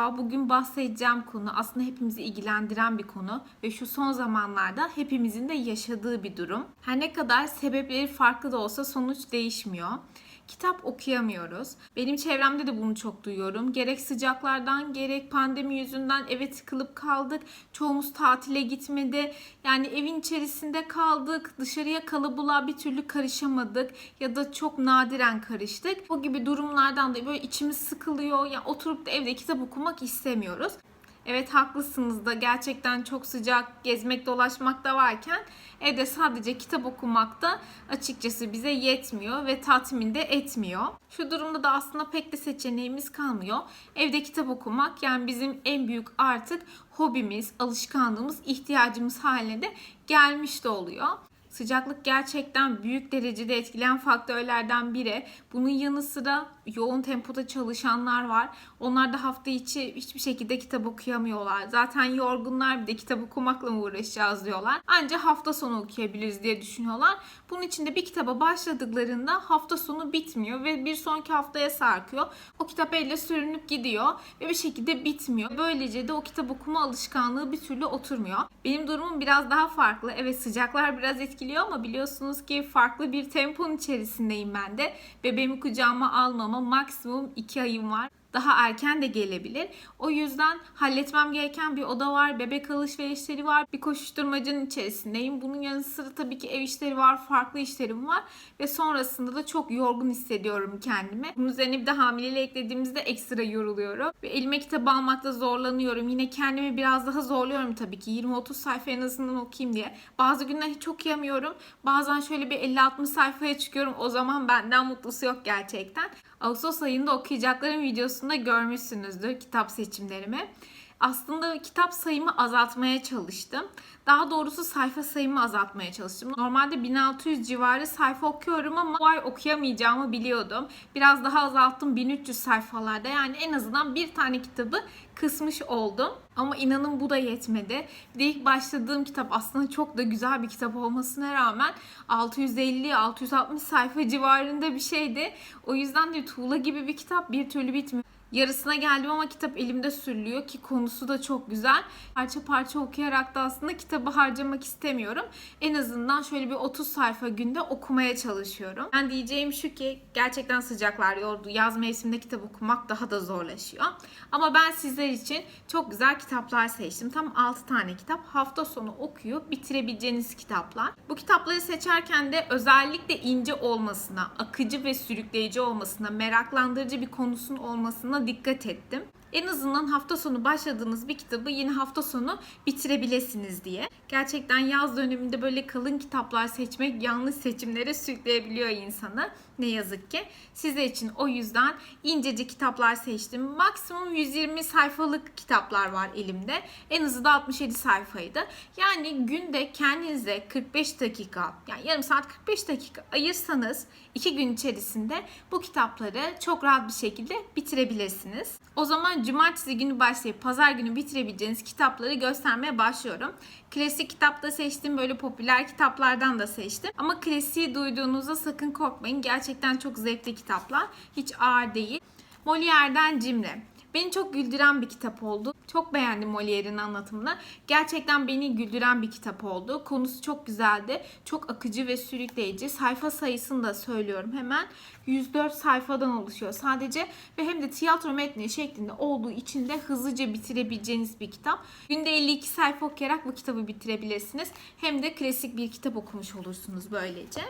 Merhaba, bugün bahsedeceğim konu aslında hepimizi ilgilendiren bir konu ve şu son zamanlarda hepimizin de yaşadığı bir durum. Her ne kadar sebepleri farklı da olsa sonuç değişmiyor. Kitap okuyamıyoruz. Benim çevremde de bunu çok duyuyorum. Gerek sıcaklardan gerek pandemi yüzünden eve tıkılıp kaldık. Çoğumuz tatile gitmedi. Yani evin içerisinde kaldık. Dışarıya kalabalığa bir türlü karışamadık ya da çok nadiren karıştık. Bu gibi durumlardan da böyle içimiz sıkılıyor. Ya oturup da evde kitap okumak istemiyoruz. Evet haklısınız da gerçekten çok sıcak gezmek dolaşmak da varken evde sadece kitap okumak da açıkçası bize yetmiyor ve tatmin de etmiyor. Şu durumda da aslında pek de seçeneğimiz kalmıyor. Evde kitap okumak yani bizim en büyük artık hobimiz, alışkanlığımız, ihtiyacımız haline de gelmiş de oluyor. Sıcaklık gerçekten büyük derecede etkileyen faktörlerden biri. Bunun yanı sıra yoğun tempoda çalışanlar var. Onlar da hafta içi hiçbir şekilde kitap okuyamıyorlar. Zaten yorgunlar bir de kitap okumakla mı uğraşacağız diyorlar. Ancak hafta sonu okuyabiliriz diye düşünüyorlar. Bunun için de bir kitaba başladıklarında hafta sonu bitmiyor ve bir sonraki haftaya sarkıyor. O kitap elle sürünüp gidiyor ve bir şekilde bitmiyor. Böylece de o kitap okuma alışkanlığı bir türlü oturmuyor. Benim durumum biraz daha farklı. Evet sıcaklar biraz etkiliyor ama biliyorsunuz ki farklı bir temponun içerisindeyim ben de. Bebeğimi kucağıma almama maksimum 2 ayım var daha erken de gelebilir. O yüzden halletmem gereken bir oda var, bebek alışverişleri var, bir koşuşturmacanın içerisindeyim. Bunun yanı sıra tabii ki ev işleri var, farklı işlerim var ve sonrasında da çok yorgun hissediyorum kendimi. Bunun üzerine bir de hamileliğe eklediğimizde ekstra yoruluyorum ve elime kitabı almakta zorlanıyorum. Yine kendimi biraz daha zorluyorum tabii ki 20-30 sayfa en azından okuyayım diye. Bazı günler hiç okuyamıyorum. Bazen şöyle bir 50-60 sayfaya çıkıyorum. O zaman benden mutlusu yok gerçekten. Ağustos ayında okuyacaklarım videosunda görmüşsünüzdür kitap seçimlerimi. Aslında kitap sayımı azaltmaya çalıştım. Daha doğrusu sayfa sayımı azaltmaya çalıştım. Normalde 1600 civarı sayfa okuyorum ama bu ay okuyamayacağımı biliyordum. Biraz daha azalttım 1300 sayfalarda. Yani en azından bir tane kitabı kısmış oldum. Ama inanın bu da yetmedi. Bir de ilk başladığım kitap aslında çok da güzel bir kitap olmasına rağmen 650-660 sayfa civarında bir şeydi. O yüzden de tuğla gibi bir kitap bir türlü bitmiyor. Yarısına geldim ama kitap elimde sürülüyor ki konusu da çok güzel. Parça parça okuyarak da aslında kitabı harcamak istemiyorum. En azından şöyle bir 30 sayfa günde okumaya çalışıyorum. Ben diyeceğim şu ki gerçekten sıcaklar yordu. Yaz mevsiminde kitap okumak daha da zorlaşıyor. Ama ben sizler için çok güzel kitaplar seçtim. Tam 6 tane kitap. Hafta sonu okuyup bitirebileceğiniz kitaplar. Bu kitapları seçerken de özellikle ince olmasına, akıcı ve sürükleyici olmasına, meraklandırıcı bir konusun olmasına dikkat ettim. En azından hafta sonu başladığınız bir kitabı yine hafta sonu bitirebilesiniz diye. Gerçekten yaz döneminde böyle kalın kitaplar seçmek yanlış seçimlere sürükleyebiliyor insanı. Ne yazık ki. Size için o yüzden incecik kitaplar seçtim. Maksimum 120 sayfalık kitaplar var elimde. En azı da 67 sayfaydı. Yani günde kendinize 45 dakika, yani yarım saat 45 dakika ayırsanız 2 gün içerisinde bu kitapları çok rahat bir şekilde bitirebilirsiniz. O zaman cumartesi günü başlayıp pazar günü bitirebileceğiniz kitapları göstermeye başlıyorum. Klasik kitapta seçtim, böyle popüler kitaplardan da seçtim. Ama klasiği duyduğunuzda sakın korkmayın. Gerçekten çok zevkli kitaplar. Hiç ağır değil. Molière'den Cimri. Beni çok güldüren bir kitap oldu. Çok beğendim Molière'in anlatımını. Gerçekten beni güldüren bir kitap oldu. Konusu çok güzeldi. Çok akıcı ve sürükleyici. Sayfa sayısını da söylüyorum hemen. 104 sayfadan oluşuyor sadece ve hem de tiyatro metni şeklinde olduğu için de hızlıca bitirebileceğiniz bir kitap. Günde 52 sayfa okuyarak bu kitabı bitirebilirsiniz. Hem de klasik bir kitap okumuş olursunuz böylece.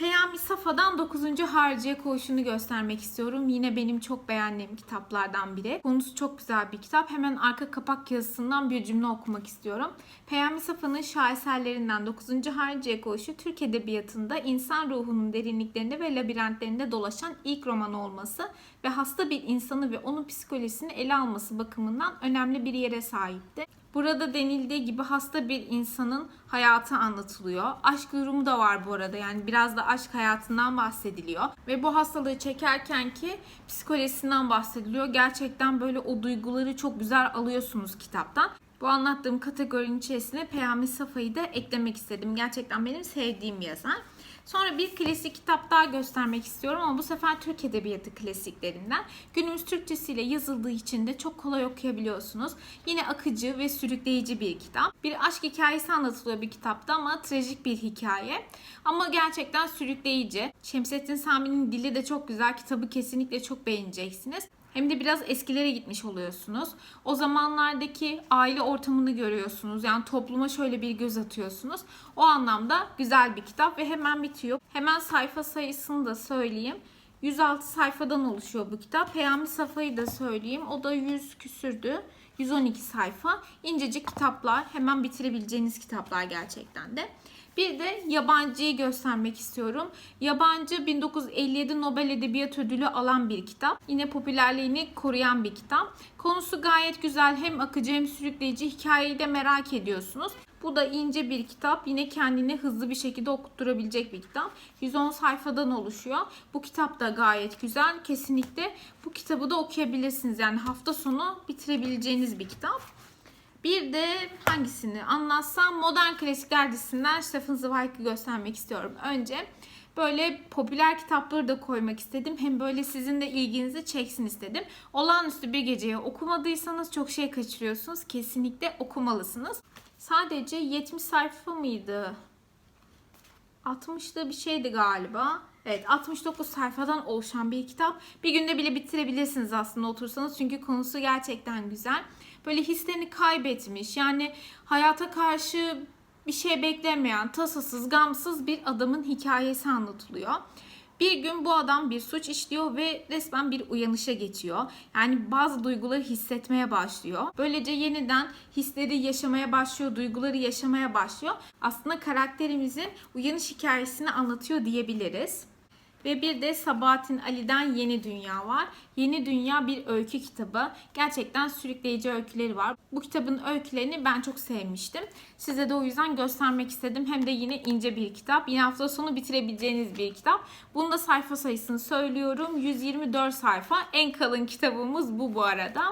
Peyami Safa'dan 9. Harciye Koğuşu'nu göstermek istiyorum. Yine benim çok beğendiğim kitaplardan biri. Konusu çok güzel bir kitap. Hemen arka kapak yazısından bir cümle okumak istiyorum. Peyami Safa'nın şaheserlerinden 9. Harciye Koğuşu Türk Edebiyatı'nda insan ruhunun derinliklerinde ve labirentlerinde dolaşan ilk roman olması ve hasta bir insanı ve onun psikolojisini ele alması bakımından önemli bir yere sahipti. Burada denildiği gibi hasta bir insanın hayatı anlatılıyor. Aşk durumu da var bu arada. Yani biraz da aşk hayatından bahsediliyor. Ve bu hastalığı çekerken ki psikolojisinden bahsediliyor. Gerçekten böyle o duyguları çok güzel alıyorsunuz kitaptan. Bu anlattığım kategorinin içerisine Peyami Safa'yı da eklemek istedim. Gerçekten benim sevdiğim yazar. Sonra bir klasik kitap daha göstermek istiyorum ama bu sefer Türk Edebiyatı klasiklerinden. Günümüz Türkçesiyle yazıldığı için de çok kolay okuyabiliyorsunuz. Yine akıcı ve sürükleyici bir kitap. Bir aşk hikayesi anlatılıyor bir kitapta ama trajik bir hikaye. Ama gerçekten sürükleyici. Şemsettin Sami'nin dili de çok güzel. Kitabı kesinlikle çok beğeneceksiniz. Hem de biraz eskilere gitmiş oluyorsunuz. O zamanlardaki aile ortamını görüyorsunuz. Yani topluma şöyle bir göz atıyorsunuz. O anlamda güzel bir kitap ve hemen bitiyor. Hemen sayfa sayısını da söyleyeyim. 106 sayfadan oluşuyor bu kitap. Peyami Safa'yı da söyleyeyim. O da 100 küsürdü. 112 sayfa. İncecik kitaplar. Hemen bitirebileceğiniz kitaplar gerçekten de. Bir de yabancıyı göstermek istiyorum. Yabancı 1957 Nobel Edebiyat Ödülü alan bir kitap. Yine popülerliğini koruyan bir kitap. Konusu gayet güzel. Hem akıcı hem sürükleyici. Hikayeyi de merak ediyorsunuz. Bu da ince bir kitap. Yine kendini hızlı bir şekilde okutturabilecek bir kitap. 110 sayfadan oluşuyor. Bu kitap da gayet güzel. Kesinlikle bu kitabı da okuyabilirsiniz. Yani hafta sonu bitirebileceğiniz bir kitap. Bir de hangisini anlatsam Modern Klasikler dizisinden Stephen Zweig'i göstermek istiyorum. Önce böyle popüler kitapları da koymak istedim. Hem böyle sizin de ilginizi çeksin istedim. Olağanüstü bir geceye okumadıysanız çok şey kaçırıyorsunuz. Kesinlikle okumalısınız. Sadece 70 sayfa mıydı? 60'da bir şeydi galiba. Evet 69 sayfadan oluşan bir kitap. Bir günde bile bitirebilirsiniz aslında otursanız. Çünkü konusu gerçekten güzel. Böyle hislerini kaybetmiş. Yani hayata karşı bir şey beklemeyen, tasasız, gamsız bir adamın hikayesi anlatılıyor. Bir gün bu adam bir suç işliyor ve resmen bir uyanışa geçiyor. Yani bazı duyguları hissetmeye başlıyor. Böylece yeniden hisleri yaşamaya başlıyor, duyguları yaşamaya başlıyor. Aslında karakterimizin uyanış hikayesini anlatıyor diyebiliriz. Ve bir de Sabahattin Ali'den Yeni Dünya var. Yeni Dünya bir öykü kitabı. Gerçekten sürükleyici öyküleri var. Bu kitabın öykülerini ben çok sevmiştim. Size de o yüzden göstermek istedim. Hem de yine ince bir kitap. Yine hafta sonu bitirebileceğiniz bir kitap. Bunun da sayfa sayısını söylüyorum. 124 sayfa. En kalın kitabımız bu bu arada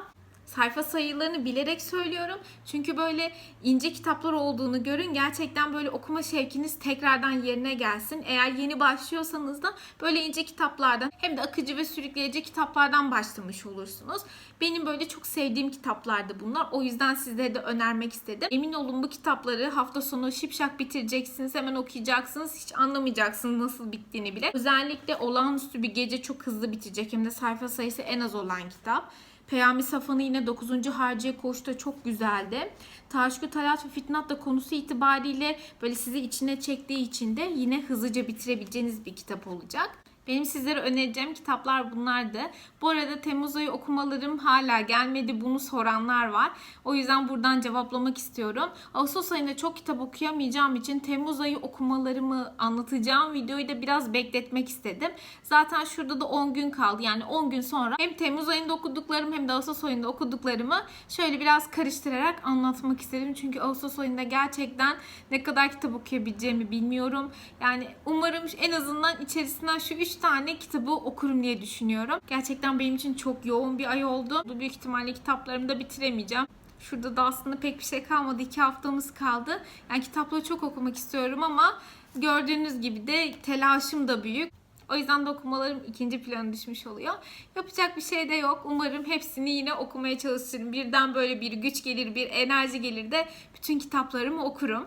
sayfa sayılarını bilerek söylüyorum. Çünkü böyle ince kitaplar olduğunu görün. Gerçekten böyle okuma şevkiniz tekrardan yerine gelsin. Eğer yeni başlıyorsanız da böyle ince kitaplardan hem de akıcı ve sürükleyici kitaplardan başlamış olursunuz. Benim böyle çok sevdiğim kitaplardı bunlar. O yüzden sizlere de önermek istedim. Emin olun bu kitapları hafta sonu şipşak bitireceksiniz. Hemen okuyacaksınız. Hiç anlamayacaksınız nasıl bittiğini bile. Özellikle olağanüstü bir gece çok hızlı bitecek. Hem de sayfa sayısı en az olan kitap. Peyami Safan'ı yine 9. Harciye Koğuş'ta çok güzeldi. Taşkü Talat ve Fitnat da konusu itibariyle böyle sizi içine çektiği için de yine hızlıca bitirebileceğiniz bir kitap olacak. Benim sizlere önereceğim kitaplar bunlardı. Bu arada Temmuz ayı okumalarım hala gelmedi. Bunu soranlar var. O yüzden buradan cevaplamak istiyorum. Ağustos ayında çok kitap okuyamayacağım için Temmuz ayı okumalarımı anlatacağım videoyu da biraz bekletmek istedim. Zaten şurada da 10 gün kaldı. Yani 10 gün sonra hem Temmuz ayında okuduklarım hem de Ağustos ayında okuduklarımı şöyle biraz karıştırarak anlatmak istedim. Çünkü Ağustos ayında gerçekten ne kadar kitap okuyabileceğimi bilmiyorum. Yani umarım en azından içerisinden şu 3 tane kitabı okurum diye düşünüyorum. Gerçekten benim için çok yoğun bir ay oldu. Büyük ihtimalle kitaplarımı da bitiremeyeceğim. Şurada da aslında pek bir şey kalmadı. iki haftamız kaldı. Yani kitapları çok okumak istiyorum ama gördüğünüz gibi de telaşım da büyük. O yüzden de okumalarım ikinci plana düşmüş oluyor. Yapacak bir şey de yok. Umarım hepsini yine okumaya çalışırım. Birden böyle bir güç gelir, bir enerji gelir de bütün kitaplarımı okurum.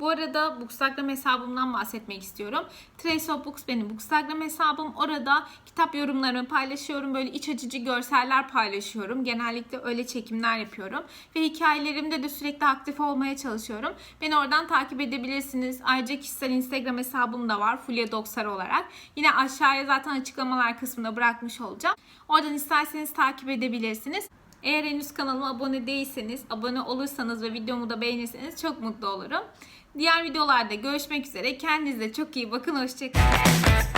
Bu arada Bookstagram hesabımdan bahsetmek istiyorum. Trace of Books benim Bookstagram hesabım. Orada kitap yorumlarımı paylaşıyorum. Böyle iç açıcı görseller paylaşıyorum. Genellikle öyle çekimler yapıyorum. Ve hikayelerimde de sürekli aktif olmaya çalışıyorum. Beni oradan takip edebilirsiniz. Ayrıca kişisel Instagram hesabım da var. Fulya Doksar olarak. Yine aşağıya zaten açıklamalar kısmında bırakmış olacağım. Oradan isterseniz takip edebilirsiniz. Eğer henüz kanalıma abone değilseniz, abone olursanız ve videomu da beğenirseniz çok mutlu olurum. Diğer videolarda görüşmek üzere. Kendinize çok iyi bakın. Hoşçakalın.